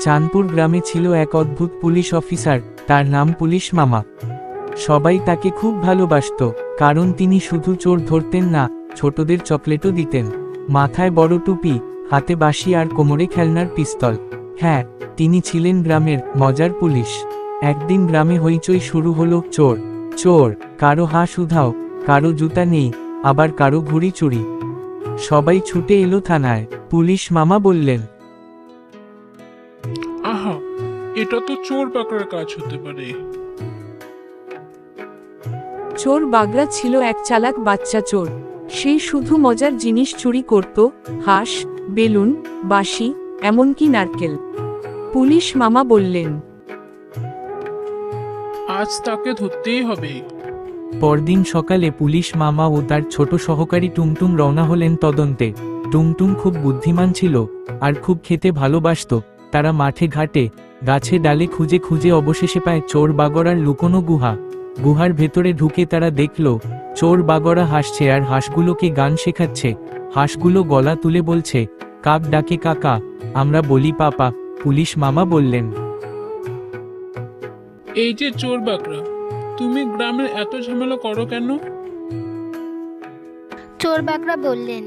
চাঁদপুর গ্রামে ছিল এক অদ্ভুত পুলিশ অফিসার, তার নাম পুলিশ মামা। সবাই তাকে খুব ভালোবাসত, কারণ তিনি শুধু চোর ধরতেন না, ছোটদের চকলেটও দিতেন। মাথায় বড় টুপি, হাতে বাঁশি আর কোমরে খেলনার পিস্তল। হ্যাঁ তিনি ছিলেন গ্রামের মজার পুলিশ। একদিন গ্রামে হইচই শুরু হলো, চোর চোর, কারও হাঁস উধাও, কারও জুতা নেই, আবার কারও ঘুড়ি চুরি। সবাই ছুটে এলো থানায়। পুলিশ মামা বললেন আহা এটা তো চোর পাকড়ার কাজ হতে পারে। চোর বাগরা ছিল এক চালাক বাচ্চা চোর। সে শুধু মজার জিনিস চুরি করত হাঁস বেলুন বাঁশি এমনকি নারকেল। পুলিশ মামা বললেন আজ তাকে ধরতেই হবে। পরদিন সকালে পুলিশ মামা ও তার ছোট সহকারী টুমটুম রওনা হলেন তদন্তে। টুমটুম খুব বুদ্ধিমান ছিল আর খুব খেতে ভালোবাসত। তারা মাঠে ঘাটে, গাছে ডালে খুঁজে খুঁজে অবশেষে পায় চোর বাগড়ার লুকোনো গুহা। গুহার ভেতরে ঢুকে তারা দেখল, চোর বাগড়া হাসছে আর হাঁসগুলোকে গান শেখাচ্ছে। হাঁসগুলো গলা তুলে বলছে, কাক ডাকে কাকা, আমরা বলি পাপা। পুলিশ মামা বললেন, এই যে চোর বাকরা তুমি গ্রামের এত ঝামেলা করো কেন? চোর বাকরা বললেন।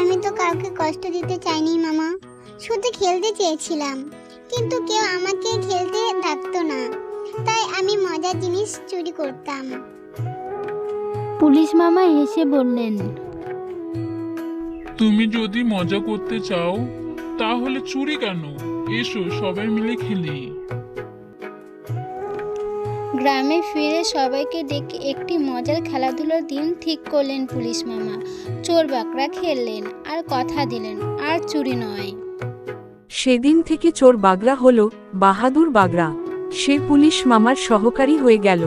আমি তো কাউকে কষ্ট দিতে চাইনি মামা। শুধু খেলতে চেয়েছিলাম কিন্তু কেউ আমাকে খেলতে ডাকতো না। তাই আমি মজার জিনিস চুরি করতাম। পুলিশ মামা হেসে বললেন তুমি যদি মজা করতে চাও তাহলে চুরি কেন? এসো সবাই মিলে খেলি। গ্রামে ফিরে সবাইকে ডেকে একটি মজার খেলাধুলার দিন ঠিক করলেন পুলিশ মামা। চোর বাকরা খেললেন, আর কথা দিলেন, আর চুরি নয়। সেদিন থেকে চোর বাগরা হল বাহাদুর বাগরা সে পুলিশ মামার সহকারী হয়ে গেল।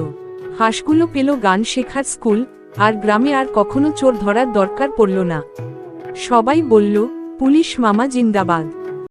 হাঁসগুলো পেল গান শেখার স্কুল, আর গ্রামে আর কখনো চোর ধরার দরকার পড়ল না। সবাই বলল, পুলিশ মামা জিন্দাবাদ।